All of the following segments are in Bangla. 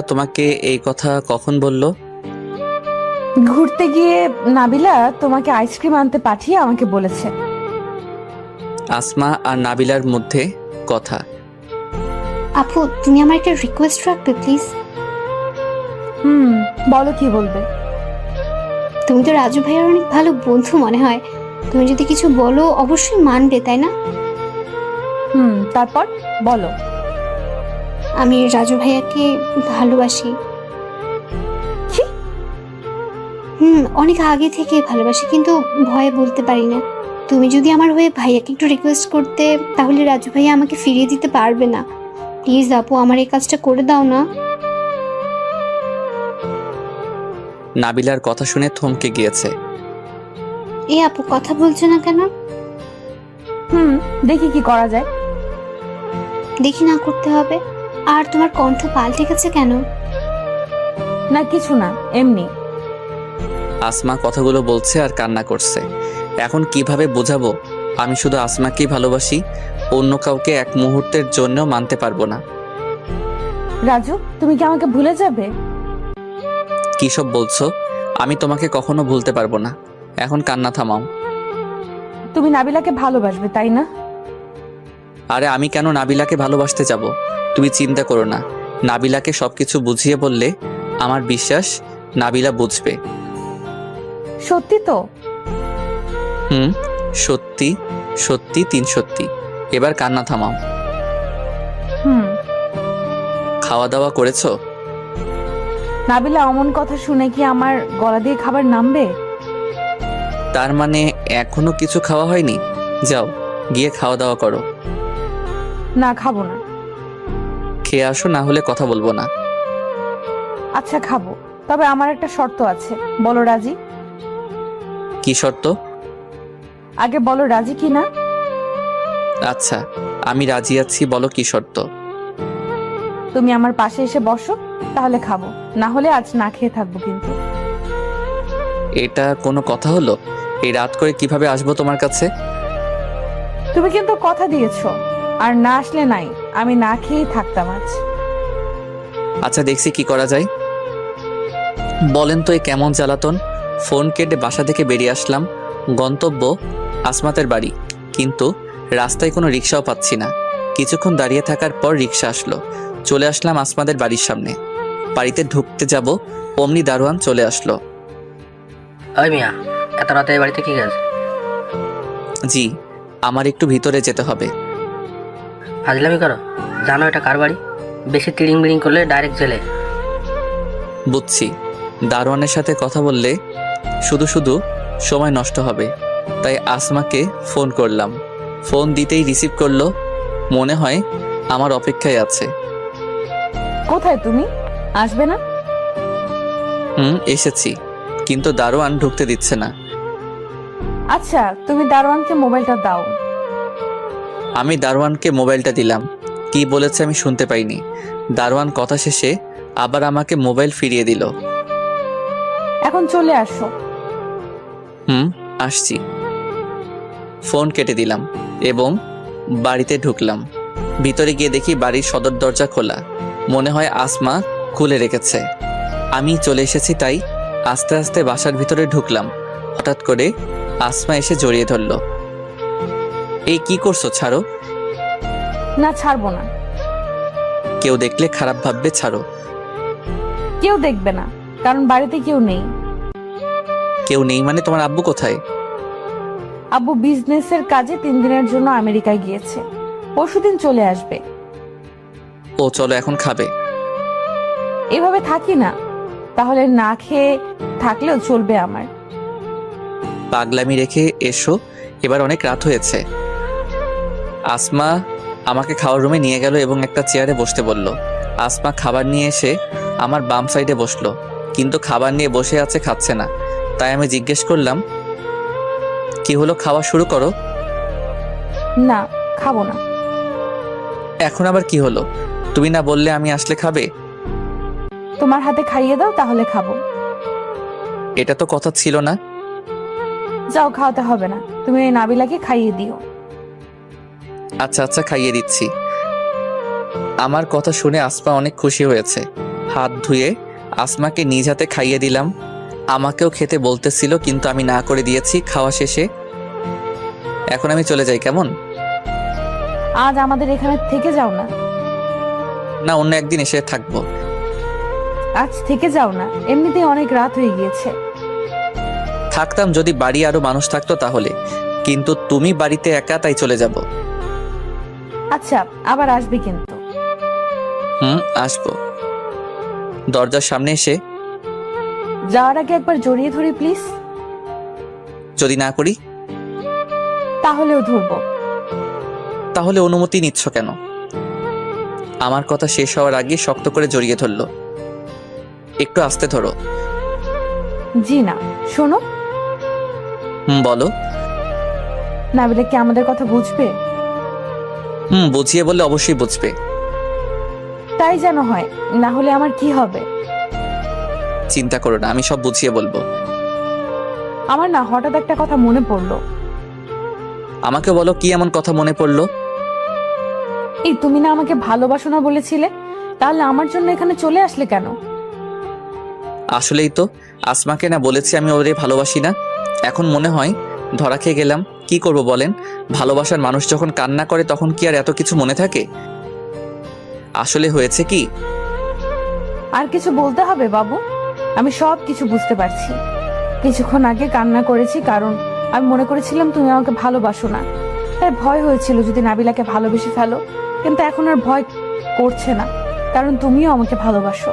তোমাকে এই কথা কখন বলল? ঘুরতে গিয়ে নাবিলা তোমাকে আইসক্রিম আনতে পাঠিয়ে আমাকে বলেছে। আসমা আর নাবিলার মধ্যে কথা। আপু তুমি আমার একটা রিকোয়েস্ট রাখবে প্লিজ হুম বলো কি বলবে? তুমি তো রাজু ভাইয়ের অনেক ভালো বন্ধু মনে হয়। তুমি যদি কিছু বলো অবশ্যই মানবে তাই না? হুম তারপর বলো। আমি রাজু ভাইয়াকে ভালোবাসি। হুম অনেক আগে থেকে ভালোবাসি কিন্তু ভয়ে বলতে পারি না। তুমি যদি আমার হয়ে ভাইয়াকে একটু রিকোয়েস্ট করতে তাহলে রাজু ভাইয়া আমাকে ফিরিয়ে দিতে পারবে না। প্লিজ আপু আমার এই কাজটা করে দাও না। নাবিলার কথা শুনে থমকে গিয়েছে। এ আপু কথা বলছো না কেন? হুম দেখি কি করা যায়। দেখি না করতে হবে। আর তোমার কণ্ঠ পাল্টে গেছে কেন? না কিছু না এমনি। আসমা কথাগুলো বলছে আর কান্না করছে। এখন কীভাবে বোঝাবো? আমি শুধু আসমাকেই ভালোবাসি অন্য কাউকে এক মুহূর্তের জন্য মানতে পারব না। রাজু তুমি কি আমাকে ভুলে যাবে? কী সব বলছো? আমি তোমাকে কখনো ভুলতে পারব না। এখন কান্না থামাও। তুমি নাবিলাকে ভালোবাসবে তাই না? আরে আমি কেন নাবিলাকে ভালোবাসতে যাব? তুমি চিন্তা করো না। নাবিলাকে সব কিছু বুঝিয়ে বললে আমার বিশ্বাস নাবিলা বুঝবে। সত্যি তো? হুম সত্যি সত্যি তিন সত্যি। এবার কান্না থামাও। হুম। খাওয়া দাওয়া করেছ? নাবিলা অমন কথা শুনে কি আমার গলা দিয়ে খাবার নামবে? তার মানে এখনও কিছু খাওয়া হয়নি? যাও গিয়ে খাওয়া দাওয়া করো। না খাব না। খেয়ে আসো না হলে কথা বলব না। আচ্ছা খাব। তবে আমার একটা শর্ত আছে। বলো রাজি? কি শর্ত? আগে বলো রাজি কি না? আচ্ছা আমি রাজি আছি বলো কি শর্ত? তুমি আমার পাশে এসে বসো তাহলে খাব। না হলে আজ না খেয়ে থাকব কিন্তু। এটা কোনো কথা হলো? এই রাত করে কীভাবে আসব তোমার কাছে? তুমি কিন্তু কথা দিয়েছ আর না আসলে নাই। আমি না খেয়েই থাকতাম আজ। আচ্ছা দেখছি কি করা যায়। বলেন তো এ কেমন জ্বালাতন? ফোন কেটে বাসা থেকে বেরিয়ে আসলাম। গন্তব্য আসমাতের বাড়ি। কিন্তু রাস্তায় কোনো রিক্সাও পাচ্ছি না। কিছুক্ষণ দাঁড়িয়ে থাকার পর রিক্সা আসলো। চলে আসলাম আসমাদের বাড়ির সামনে। বাড়িতে ঢুকতে যাব অমনি দারোয়ান চলে আসলো। ওই মিয়া এত রাতে বাড়িতে কি কাজ? জি আমার একটু ভিতরে যেতে হবে। ফাজলামি করো? জানো এটা কার বাড়ি? বেশি তিড়িং বিড়িং করলে ডাইরেক্ট জেলে। বুঝছি। দারোয়ানের সাথে কথা বললে শুধু শুধু সময় নষ্ট হবে। তাই আসমাকে ফোন করলাম। ফোন দিতেই রিসিভ করল। মনে হয় আমার অপেক্ষায় আছে। কোথায় তুমি? আসবে না? হুম এসেছি। কিন্তু দারোয়ান ঢুকতে দিচ্ছে না। আচ্ছা তুমি দারোয়ানকে মোবাইলটা দাও। আমি দারোয়ানকে মোবাইলটা দিলাম। কি বলেছে আমি শুনতে পাইনি। দারোয়ান কথা শেষে আবার আমাকে মোবাইল ফিরিয়ে দিল। এখন চলে আসো। হুম আসছি। ফোন কেটে দিলাম এবং বাড়িতে ঢুকলাম। ভিতরে গিয়ে দেখি বাড়ির সদর দরজা খোলা। মনে হয় আসমা খুলে রেখেছে। আমি চলে এসেছি তাই আস্তে আস্তে বাসার ভিতরে ঢুকলাম। হঠাৎ করে আসমা এসে জড়িয়ে ধরলো। এই কি করছ ছাড়ো? না ছাড়বো না। কেউ দেখলে খারাপ ভাববে ছাড়ো। কেউ দেখবে না কারণ বাড়িতে কেউ নেই। কেউ নেই মানে তোমার আব্বু কোথায়? আব্বু বিজনেসের কাজে তিন দিনের জন্য আমেরিকায় গিয়েছে। পরশুদিন চলে আসবে। ও চলো এখন খাবে। এভাবে থাকি না। তাহলে না খেয়ে থাকলেও চলবে আমার। পাগলামি রেখে এসো এবার অনেক রাত হয়েছে। আসমা আমাকে খাওয়ার রুমে নিয়ে গেল এবং একটা চেয়ারে বসতে বলল। আসমা খাবার নিয়ে এসে আমার বাম সাইডে বসল কিন্তু খাবার নিয়ে বসে আছে খাচ্ছে না। তাই আমি জিজ্ঞেস করলাম কি হলো খাওয়া শুরু করো? না খাব না। এখন আবার কি হলো? তুমি না বললে আমি আসলে খাবে? তোমার হাতে খাইয়ে দাও তাহলে খাব। এটা তো কথা ছিল না। যাও খাওয়াতে হবে না। তুমি ওই নাবিলাকে খাইয়ে দিও। আচ্ছা আচ্ছা খাইয়ে দিচ্ছি। আমার কথা শুনে আসমা অনেক খুশি হয়েছে। হাত ধুয়ে আসমাকে নিজ হাতে খাইয়ে দিলাম। আমাকেও খেতে বলতেছিল কিন্তু আমি না করে দিয়েছি খাওয়া শেষে। এখন আমি চলে যাই কেমন? আজ আমাদের এখানে থেকে যাও না। না অন্য একদিন এসে থাকব। আজ থেকে যাও না এমনিতেই অনেক রাত হয়ে গিয়েছে। থাকতাম যদি বাড়ি আরও মানুষ থাকতো তাহলে কিন্তু তুমি বাড়িতে একা তাই চলে যাব। আচ্ছা আবার আসবে কিন্তু। হুম আসব। দরজার সামনে এসে। যাওয়ার আগে একবার জড়িয়ে ধরি প্লিজ। যদি না করি? তাহলেও ধরবো। তাহলে অনুমতি নিচ্ছ কেন? আমার কথা শেষ হওয়ার আগে শক্ত করে জড়িয়ে ধরলো। একটু আস্তে ধরো। জি না শোনো। হুম বলো। নাবিলা কি আমাদের কথা বুঝবে? হুম বুঝিয়ে বললে অবশ্যই বুঝবে। তাই যেন হয় না হলে আমার কি হবে? চিন্তা করো না আমি সব বুঝিয়ে বলব। আমার না হঠাৎ একটা কথা মনে পড়ল। আমাকে বলো কি এমন কথা মনে পড়ল? এই তুমি না আমাকে ভালোবাসো না বলেছিলে তাহলে আমার জন্য এখানে চলে আসলে কেন? আসলেই তো আসমাকে না বলেছি আমি ওরে ভালোবাসি না। এখন মনে হয় ধরা খেয়ে গেলাম। কি করব বলেন? ভালোবাসার মানুষ যখন কান্না করে তখন কি আর এত কিছু মনে থাকে? আসলে হয়েছে কি? আর কিছু বলতে হবে বাবু? আমি সব কিছু বুঝতে পারছি। কিছুক্ষণ আগে কান্না করেছি কারণ আমি মনে করেছিলাম তুমি আমাকে ভালোবাসো না। তাই ভয় হয়েছিল যদি নাবিলাকে ভালোবেসে ফেলো। কিন্তু এখন আর ভয় করছে না কারণ তুমিও আমাকে ভালোবাসো।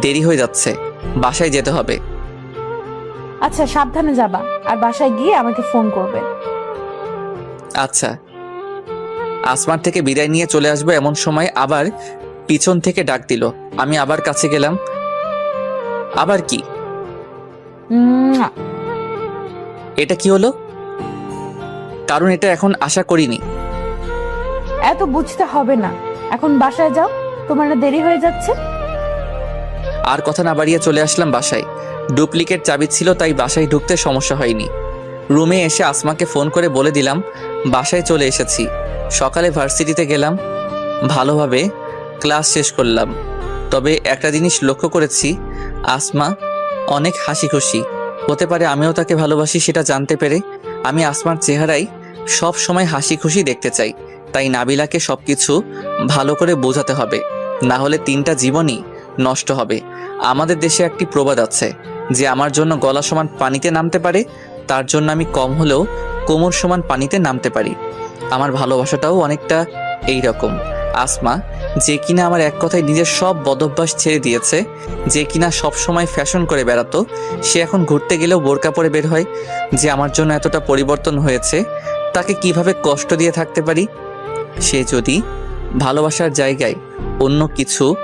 দেরি হয়ে যাচ্ছে। বাসায় যেতে হবে। আচ্ছা সাবধানে যাবা। আর বাসায় গিয়ে আমাকে ফোন করবে। আচ্ছা। আসমার থেকে বিদায় নিয়ে চলে আসব এমন সময় আবার পিছন থেকে ডাক দিল। আমি আবার কাছে গেলাম। আবার কি? এটা কি হলো? কারণ এটা এখন আশা করিনি। এত বুঝতে হবে না। এখন বাসায় যাও। তোমার দেরি হয়ে যাচ্ছে। আর কথা না বাড়িয়ে চলে আসলাম বাসায়। ডুপ্লিকেট চাবি ছিল, তাই বাসায় ঢুকতে সমস্যা হয়নি। রুমে এসে আসমাকে ফোন করে বলে দিলাম, বাসায় চলে এসেছি। সকালে ভার্সিটিতে গেলাম, ভালোভাবে ক্লাস শেষ করলাম। তবে একটা জিনিস লক্ষ্য করেছি, আসমা অনেক হাসি খুশি হতে পারে আমিও তাকে ভালোবাসি সেটা জানতে পেরে আমি আসমার চেহারাই সব সময় হাসি খুশি দেখতে চাই। তাই নাবিলাকে সব কিছু ভালো করে বোঝাতে হবে। না হলে তিনটা জীবনই নষ্ট হবে। আমাদের দেশে একটি প্রবাদ আছে যে আমার জন্য গলা সমান পানিতে নামতে পারে, তার জন্য আমি কম হলেও কোমর সমান পানিতে নামতে পারি। আমার ভালোবাসাটাও অনেকটা এই রকম আসমা, যে কিনা আমার এক কথায় নিজের সব বদভ্যাস ছেড়ে দিয়েছে, যে কিনা সব সময় ফ্যাশন করে বেড়াতো, সে এখন ঘুরতে গেলেও বোরকা পরে বের হয়, যে আমার জন্য এতটা পরিবর্তন হয়েছে, তাকে কীভাবে কষ্ট দিয়ে থাকতে পারি? সে যদি ভালোবাসার জায়গায় অন্য কিছু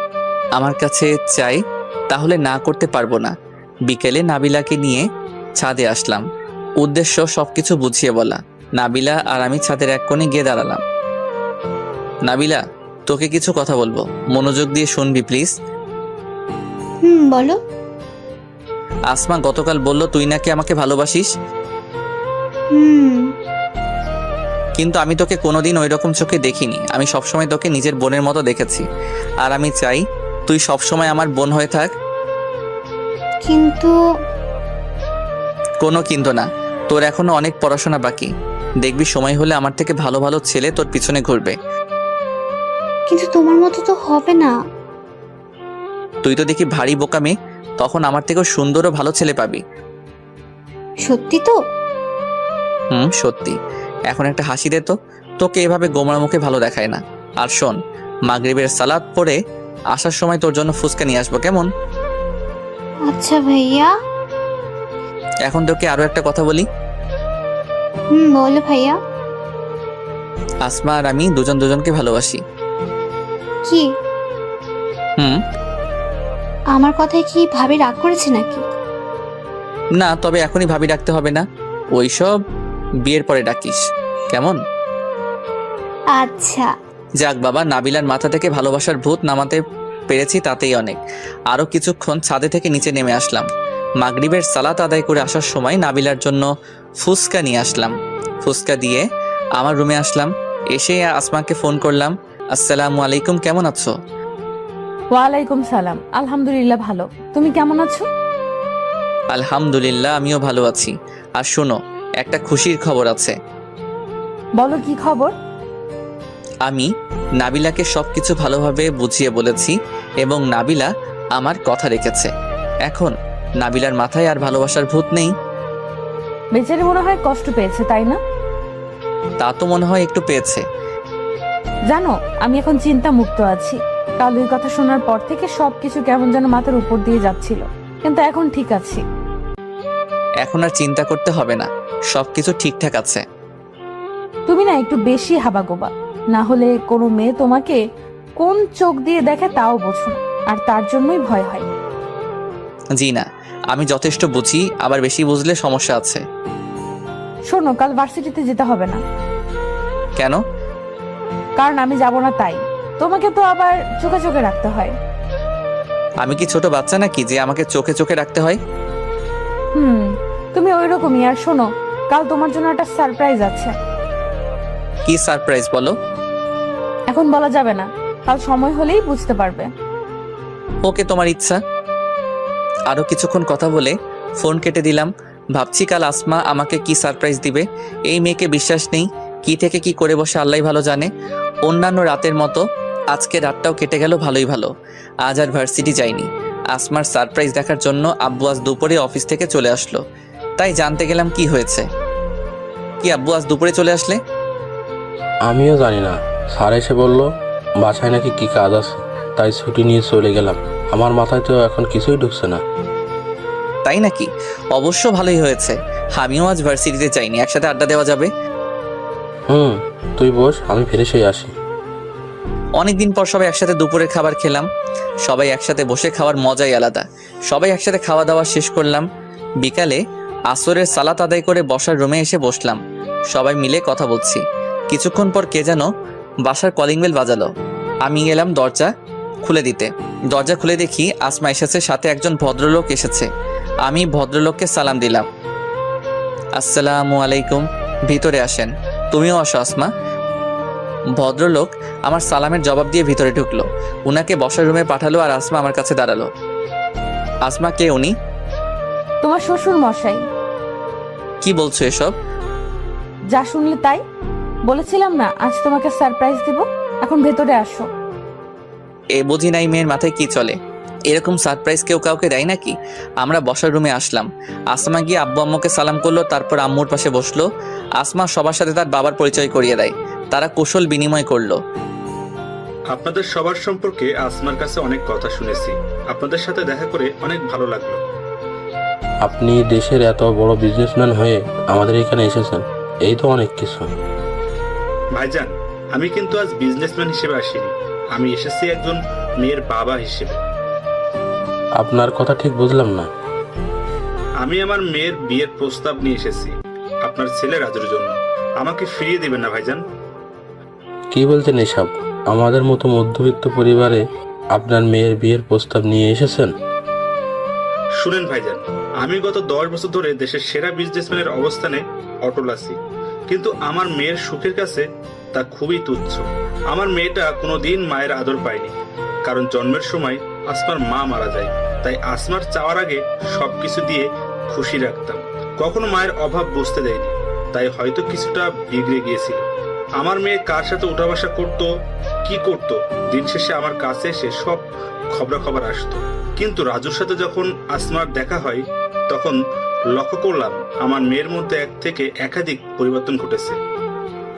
আমার কাছে চাই তাহলে না করতে পারব না। বিকেলে নাবিলাকে নিয়ে ছাদে আসলাম। উদ্দেশ্য সবকিছু বুঝিয়ে বলা। নাবিলা আর আমি ছাদের এক কোণে গিয়ে দাঁড়ালাম। নাবিলা তোকে কিছু কথা বলব। মনোযোগ দিয়ে শুনবি প্লিজ। হুম বলো। আসমা গতকাল বলল তুই নাকি আমাকে ভালোবাসিস? হুম। কিন্তু আমি তোকে কোনোদিন ওই রকম চোখে দেখিনি। আমি সবসময় তোকে নিজের বোনের মতো দেখেছি। আর আমি চাই তুই সবসময় আমার বোন হয়ে থাক। কিন্তু কোনো কিন্তু না। তোর এখনও অনেক পড়াশোনা বাকি। দেখবি সময় হলে আমার থেকে ভালো ভালো ছেলে তোর পিছনে ঘুরবে। কিন্তু তোমার মতো তো হবে না। তুই তো দেখি ভারী বোকা মেয়ে তখন আমার থেকেও সুন্দর ও ভালো ছেলে পাবি। সত্যি তো? হুম সত্যি। এখন একটা হাসি দে তো। তোকে এভাবে গোমরা মুখে ভালো দেখায় না। আর শোন মাগরিবের সালাদ পরে আসার সময় তোর জন্য ফুচকা নিয়ে আসব কেমন? আচ্ছা ভাইয়া। এখন তোকে আরও একটা কথা বলি। হুম বলো ভাইয়া। আসমা আর আমি দুজন দুজনকে ভালোবাসি। কি? হুম। আমার কথায় কি ভাবি রাগ করেছে নাকি? না তবে এখনই ভাবি ডাকতে হবে না। ওইসব বিয়ের পরে ডাকিস। কেমন? আচ্ছা। যাক বাবা নাবিলার মাথা থেকে ভালোবাসার ভূত নামাতে পেরেছি তাতেই অনেক। আরও কিছুক্ষণ ছাদে থেকে নিচে নেমে আসলাম। মাগরিবের সালাত আদায় করে আসার সময় নাবিলার জন্য ফুসকা নিয়ে আসলাম। ফুসকা দিয়ে আমার রুমে আসলাম। এসে আসমাকে ফোন করলাম আসসালামু আলাইকুম কেমন আছো? ওয়ালাইকুম সালাম। আলহামদুলিল্লাহ ভালো। তুমি কেমন আছো? আলহামদুলিল্লাহ আমিও ভালো আছি। আর শোনো একটা খুশির খবর আছে। বলো কি খবর? আমি নাবিলাকে সবকিছু ভালোভাবে বুঝিয়ে বলেছি। এবং নাবিলা আমার কথা রেখেছে। এখন নাবিলার মাথায় আর ভালোবাসার ভূত নেই। বেচারি মনে হয় কষ্ট পেয়েছে তাই না? তা তো মনে হয় একটু পেয়েছে। জানো আমি এখন চিন্তা মুক্ত আছি। কাল ওই কথা শোনার পর থেকে সবকিছু কেমন যেন মাথার উপর দিয়ে যাচ্ছিল। কিন্তু এখন ঠিক আছি। এখন আর চিন্তা করতে হবে না। সবকিছু ঠিকঠাক আছে। তুমি না একটু বেশি হাবাগোবা। না হলে কোনো মেয়ে তোমাকে কোন চোখ দিয়ে দেখে তাও বোঝো আর তার জন্যই ভয় হয়। জি না আমি যথেষ্ট বুঝি আবার বেশি বুঝলে সমস্যা আছে। শোনো কাল ভার্সিটিতে যেতে হবে না। কেন? কারণ আমি যাব না তাই। তোমাকে তো আবার চোখে চোখে রাখতে হয়। আমি কি ছোট বাচ্চা নাকি যে আমাকে চোখে চোখে রাখতে হয়? হুম তুমি ওই রকমই আর শোনো কাল তোমার জন্য একটা সারপ্রাইজ আছে। কি সারপ্রাইজ বলো? এখন বলা যাবে না। কাল সময় হলেই বুঝতে পারবে। ওকে তোমার ইচ্ছা। আরও কিছুক্ষণ কথা বলে ফোন কেটে দিলাম। ভাবছি কাল আসমা আমাকে কি সারপ্রাইজ দিবে। এই মেয়েকে বিশ্বাস নেই কি থেকে কি করে বসে আল্লাহ ভালো জানে। অন্যান্য রাতের মতো আজকে রাতটাও কেটে গেল ভালোই ভালো। আজ আর ভার্সিটি যাইনি। আসমার সারপ্রাইজ দেখার জন্য আব্বু আজ দুপুরে অফিস থেকে চলে আসলো। তাই জানতে গেলাম কি হয়েছে। কি আব্বু আজ দুপুরে চলে আসলে? আমিও জানি না। স্যার এসে বলল বাসায় নাকি কী কাজ আছে? তাই ছুটি নিয়ে চলে গেলাম। আমার মাথায় তো এখন কিছুই ঢুকছে না। তাই নাকি? অবশ্য ভালোই হয়েছে। আমিও আজ ভার্সিটিতে যাইনি। একসাথে আড্ডা দেওয়া যাবে? হুম তুই বস আমি ফিরে সেই আসি। অনেকদিন পর সবাই একসাথে দুপুরের খাবার খেলাম। সবাই একসাথে বসে খাওয়ার মজাই আলাদা। সবাই একসাথে খাওয়া দাওয়া শেষ করলাম। বিকালে আসরের সালাত আদায় করে বসার রুমে এসে বসলাম। সবাই মিলে কথা বলছি। কিছুক্ষণ পর কে যেন বাসার কলিং বেল বাজালো। আমি গেলাম দরজা খুলে দিতে। দরজা খুলে দেখি আসমা এসেছে সাথে একজন ভদ্রলোক এসেছে। আমি ভদ্রলোককে সালাম দিলাম। আসসালামু আলাইকুম ভিতরে আসেন। তুমিও আসো আসমা। ভদ্রলোক আমার সালামের জবাব দিয়ে ভিতরে ঢুকলো। উনাকে বসার রুমে পাঠালো আর আসমা আমার কাছে দাঁড়াল। আসমা কে উনি? তোমার শ্বশুর মশাই কি বলছো এসব? যা শুনলে তাই। বলেছিলাম না আজ তোমাকে সারপ্রাইজ দিব। এখন ভেতরে আসো। এ বুঝি নাই মেয়ের মাথায় কি চলে? এরকম সারপ্রাইজ কেউ কাউকে দেয় নাকি? আমরা বসার রুমে আসলাম। আসমা গিয়ে আব্বু আম্মুকে সালাম করল তারপর আম্মুর পাশে বসল। আসমা সবার সাথে তার বাবার পরিচয় করিয়ে দেয়। তারা কুশল বিনিময় করল। আপনাদের সবার সম্পর্কে আসমার কাছে অনেক কথা শুনেছি। আপনাদের সাথে দেখা করে অনেক ভালো লাগল। আপনি দেশের এত বড় বিজনেসম্যান হয়ে আমাদের এখানে এসেছেন। এই তো অনেক কিছু। ভাইজান আমি কিন্তু আজ বিজনেসম্যান হিসেবে আসিনি। আমি এসেছি একজন মেয়ের বাবা হিসেবে। আপনার কথা ঠিক বুঝলাম না। আমি আমার মেয়ের বিয়ের প্রস্তাব নিয়ে এসেছি। আপনার ছেলে রাজুর জন্য। আমাকে ফিরিয়ে দিবেন না ভাইজান। কি বলছেন এসব? আমাদের মতো মধ্যবিত্ত পরিবারে আপনার মেয়ের বিয়ের প্রস্তাব নিয়ে এসেছেন? শুনেন ভাইজান আমি গত দশ বছর ধরে দেশের সেরা বিজনেসম্যানের অবস্থানে অটল আছি। কিন্তু আমার মেয়ের সুখের কাছে তা খুবই তুচ্ছ। আমার মেয়েটা কোনোদিন মায়ের আদর পায়নি, কারণ জন্মের সময় আসমার মা মারা যায়। তাই আসমার চাওয়ার আগে সবকিছু দিয়ে খুশি রাখতাম। কখনো মায়ের অভাব বুঝতে দেয়নি, তাই হয়তো কিছুটা বিগড়ে গিয়েছিল। আমার মেয়ে কার সাথে উঠা বসা করতো, কি করত, দিন শেষে আমার কাছে এসে সব খবরাখবর আসতো। কিন্তু রাজুর সাথে যখন আসমার দেখা হয়, তখন লক্ষ্য করলাম, আমার মেয়ের মধ্যে এক থেকে একাধিক পরিবর্তন ঘটেছে।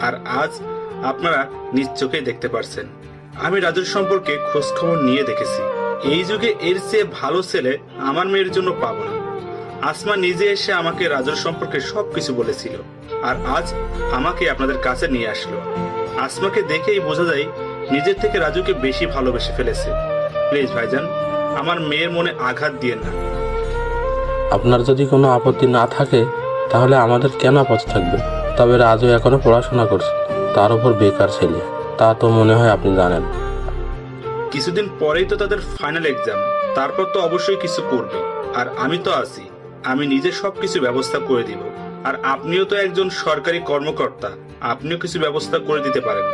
আর আজ আপনারা নিজ চোখেই দেখতে পারছেন। আমি রাজুর সম্পর্কে খোঁজ খবর নিয়ে দেখেছি। এই যুগে এর চেয়ে ভালো ছেলে আমার মেয়ের জন্য পাবো না। আসমা নিজে এসে আমাকে রাজুর সম্পর্কে সবকিছু বলেছিল আর আজ আমাকে আপনাদের কাছে নিয়ে আসলো। আসমাকে দেখেই বোঝা যায়, নিজের থেকে রাজুকে বেশি ভালোবেসে ফেলেছে। প্লিজ ভাইজান, আমার মেয়ের মনে আঘাত দিয়ে না। আপনার যদি কোনো আপত্তি না থাকে, তাহলে আমাদের কেন আপত্তি থাকবে? তবে রাজু এখনও পড়াশোনা করছে, তার উপর বেকার ছেলে। তা তো মনে হয় আপনি জানেন। কিছুদিন পরেই তো তাদের ফাইনাল এক্সাম তারপর তো অবশ্যই কিছু করবে। আর আমি তো আছি, আমি নিজে সবকিছু ব্যবস্থা করে দিব। আর আপনিও তো একজন সরকারি কর্মকর্তা, আপনিও কিছু ব্যবস্থা করে দিতে পারেন।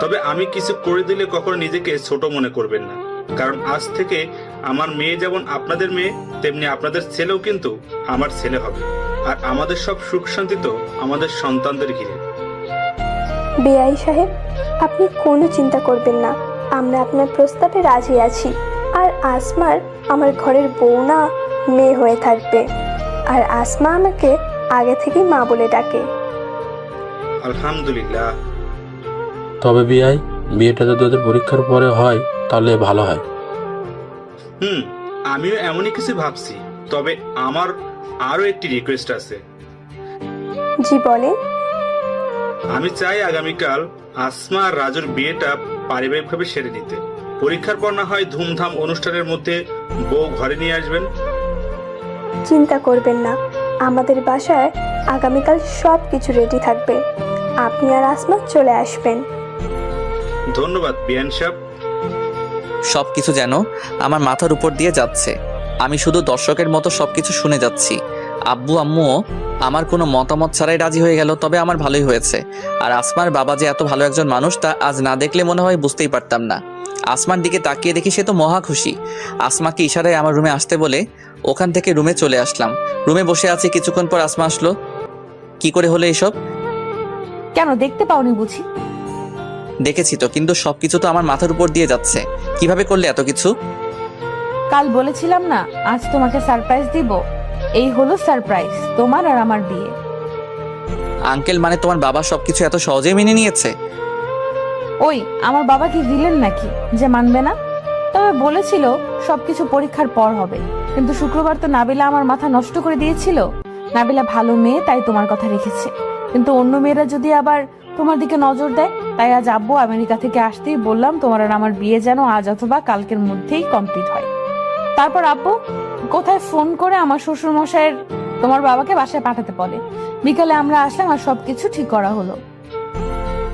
তবে আমি কিছু করে দিলে কখনো নিজেকে ছোট মনে করবেন না। কারণ আজ থেকে আমার মেয়ে যেমন আপনাদের মেয়ে তেমনি আপনাদের ছেলেও কিন্তু আমার ছেলে হবে। আর আমাদের সব সুখ শান্তি তো আমাদের সন্তানদের ঘিরে। বেআই সাহেব আপনি কোনো চিন্তা করবেন না। আমরা আপনার প্রস্তাবে রাজি আছি। আর আসমার আমার ঘরের বউ না মেয়ে হয়ে থাকবে। আর আসমা আমাকে আগে থেকেই মা বলে ডাকে। আলহামদুলিল্লাহ। তবে বিয়াই বিয়েটা যদি ওদের পরীক্ষার পরে হয় তাহলে ভালো হয়। হুম আমিও এমনই কিছু ভাবছি তবে আমার আরও একটি রিকোয়েস্ট আছে। জি বলেন। আমি চাই আগামীকাল আসমা আর রাজুর বিয়েটা পারিবারিকভাবে সেরে নিতে। পরীক্ষার পর না হয় ধুমধাম অনুষ্ঠানের মধ্যে বউ ঘরে নিয়ে আসবেন। চিন্তা করবেন না আমাদের বাসায় আগামীকাল সব কিছু রেডি থাকবে। আপনি আর আসমা চলে আসবেন। ধন্যবাদ বিয়ান সাহেব। সব কিছু যেন আমার মাথার উপর দিয়ে যাচ্ছে। আমি শুধু দর্শকের মতো সবকিছু শুনে যাচ্ছি। আব্বু, আম্মুও আমার কোনো মতামত ছাড়াই রাজি হয়ে গেল, তবে আমার ভালোই হয়েছে। আর আসমার বাবা যে এত ভালো একজন মানুষ, তা আজ না দেখলে মনে হয় বুঝতেই পারতাম না। আসমার দিকে তাকিয়ে দেখি সে তো মহা খুশি। আসমাকে ইশারায় আমার রুমে আসতে বলে ওখান থেকে রুমে চলে আসলাম। রুমে বসে আছি, কিছুক্ষণ পর আসমা আসলো। কি করে হলো এসব? কেন দেখতে পাওনি বুঝি? দেখেছি তো কিন্তু সবকিছু তো আমার মাথার উপর দিয়ে যাচ্ছে। কীভাবে করলে এত কিছু? কাল বলেছিলাম না আজ তোমাকে সারপ্রাইজ দিব। এই হলো সারপ্রাইজ তোমার আর আমার বিয়ে। আঙ্কেল মানে তোমার বাবা সবকিছু এত সহজেই মেনে নিয়েছে? ওই আমার বাবা কি ভিলেন নাকি যে মানবে না? তবে বলেছিল সবকিছু পরীক্ষার পর হবে। কিন্তু শুক্রবার তো নাবিলা আমার মাথা নষ্ট করে দিয়েছিল। নাবিলা ভালো মেয়ে তাই তোমার কথা রেখেছে। কিন্তু অন্য মেয়েরা যদি আবার তোমার দিকে নজর দেয় তাই আজ আব্বু আমেরিকা থেকে আসতেই বললাম তোমার আর আমার বিয়ে যেন আজ অথবা কালকের মধ্যেই কমপ্লিট হয়। তারপর আব্বু কোথায় ফোন করে আমার শ্বশুর মশাইয়ের তোমার বাবাকে বাসায় পাঠাতে বলে? বিকালে আমরা আসলাম আর সবকিছু ঠিক করা হলো।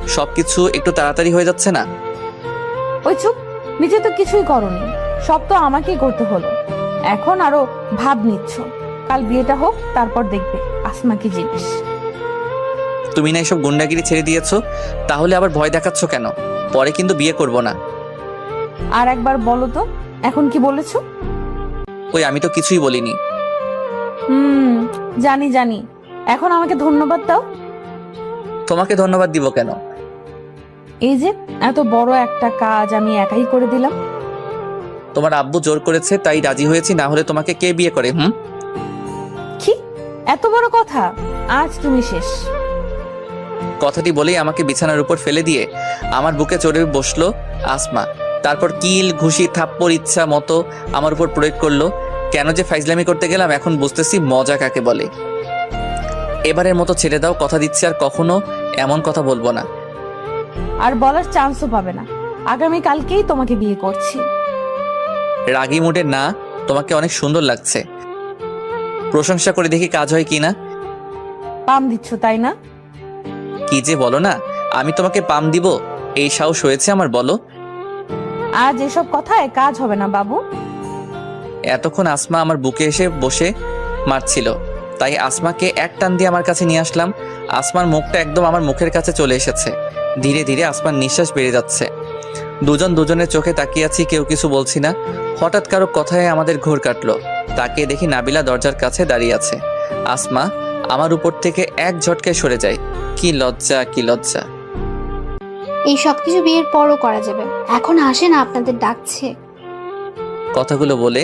সবকিছু একটু তাড়াতাড়ি হয়ে যাচ্ছে না? ওই চুপ নিজে তো কিছুই করনি সব তো আমাকেই করতে হলো। এখন আরও ভাব নিচ্ছ। কাল বিয়েটা হোক তারপর দেখবে আসমা কি জিনিস তুমি না এসব গুন্ডাগিরি ছেড়ে দিয়েছ তাহলে আবার ভয় দেখাচ্ছ কেন? পরে কিন্তু বিয়ে করব না। আর একবার বলো তো এখন কি বলেছ? ওই আমি তো কিছুই বলিনি। হুম জানি জানি। এখন আমাকে ধন্যবাদ দাও। তোমাকে ধন্যবাদ দিব কেন? এই যে এত বড় একটা কাজ আমি একাই করে দিলাম। তোমার আব্বু জোর করেছে তাই রাজি হয়েছি না হলে তোমাকে কে বিয়ে করে হুম? কি? এত বড় কথা? আজ তুমি শেষ। কথাটি বলেই আমাকে বিছানার উপর ফেলে দিয়ে আমার বুকে চড়ে বসল আসমা। তারপর কিল ঘুষি থাপ্পড় ইচ্ছা মতো আমার উপর প্রয়োগ করল। কেন যে ফাইজলামি করতে গেলাম এখন বুঝতেছি মজা কাকে বলে। এবারের মতো ছেড়ে দাও কথা দিচ্ছি আর কখনো এমন কথা বলব না। আর বলার চান্সও পাবে না। আগামী কালকেই তোমাকে বিয়ে করছি। রাগি মুডে না তোমাকে অনেক সুন্দর লাগছে। প্রশংসা করে দেখি কাজ হয় কিনা। পাম দিচ্ছ তাই না? কি যে বলো না আমি তোমাকে পাম দিব এই সাহস হয়েছে আমার বলো। আজ এসব কথায় কাজ হবে না বাবু। এতক্ষণ আসমা আমার বুকে এসে বসে মারছিল তাই আসমাকে এক টান দিয়ে আমার কাছে নিয়ে আসলাম। আসমার মুখটা একদম আমার মুখের কাছে চলে এসেছে। ধীরে ধীরে আসমার নিঃশ্বাস বেড়ে যাচ্ছে। দুজন দুজনের চোখে তাকিয়ে আছি কেউ কিছু বলছি না। হঠাৎ কারও কথায় আমাদের ঘোর কাটলো। তাকে দেখি নাবিলা দরজার কাছে দাঁড়িয়ে আছে। আসমা আমার উপর থেকে এক ঝটকায় সরে যায়। কি লজ্জা কি লজ্জা। এই সব কিছু বিয়ের পরও করা যাবে। এখন আসেন আপনাদের ডাকছে। কথাগুলো বলে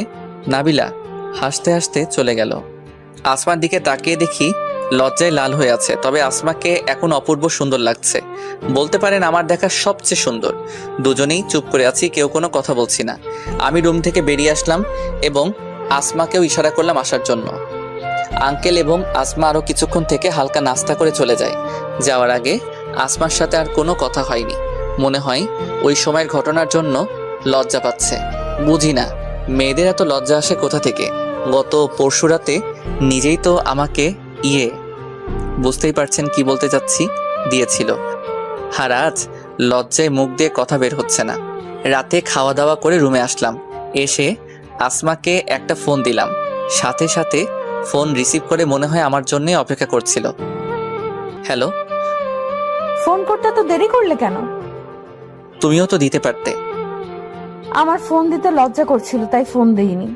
নাবিলা হাসতে হাসতে চলে গেল। আসমার দিকে তাকিয়ে দেখি লজ্জায় লাল হয়ে আছে তবে আসমাকে এখন অপূর্ব সুন্দর লাগছে। বলতে পারেন আমার দেখা সবচেয়ে সুন্দর। দুজনেই চুপ করে আছি কেউ কোনো কথা বলছি না। আমি রুম থেকে বেরিয়ে আসলাম এবং আসমাকেও ইশারা করলাম আসার জন্য। আঙ্কেল এবং আসমা আরও কিছুক্ষণ থেকে হালকা নাস্তা করে চলে যায়। যাওয়ার আগে আসমার সাথে আর কোনো কথা হয়নি। মনে হয় ওই সময়ের ঘটনার জন্য লজ্জা পাচ্ছে। বুঝি না, মেয়েদের এত লজ্জা আসে কোথা থেকে? গত পরশু রাতে নিজেই তো আমাকে ইয়ে বুঝতেই পারছেন কি বলতে চাচ্ছি, দিয়েছিল। আর আজ লজ্জায় মুখ দিয়ে কথা বের হচ্ছে না। রাতে খাওয়া দাওয়া করে রুমে আসলাম। এসে আসমাকে একটা ফোন দিলাম। সাথে সাথে ফোন রিসিভ করে মনে হয় আমার জন্য অপেক্ষা করছিল। হ্যালো? ফোন করতে তো দেরি করলে কেন? তুমিও তো দিতে পারতে। আমার ফোন দিতে লজ্জা করছিল তাই ফোন দেইনি।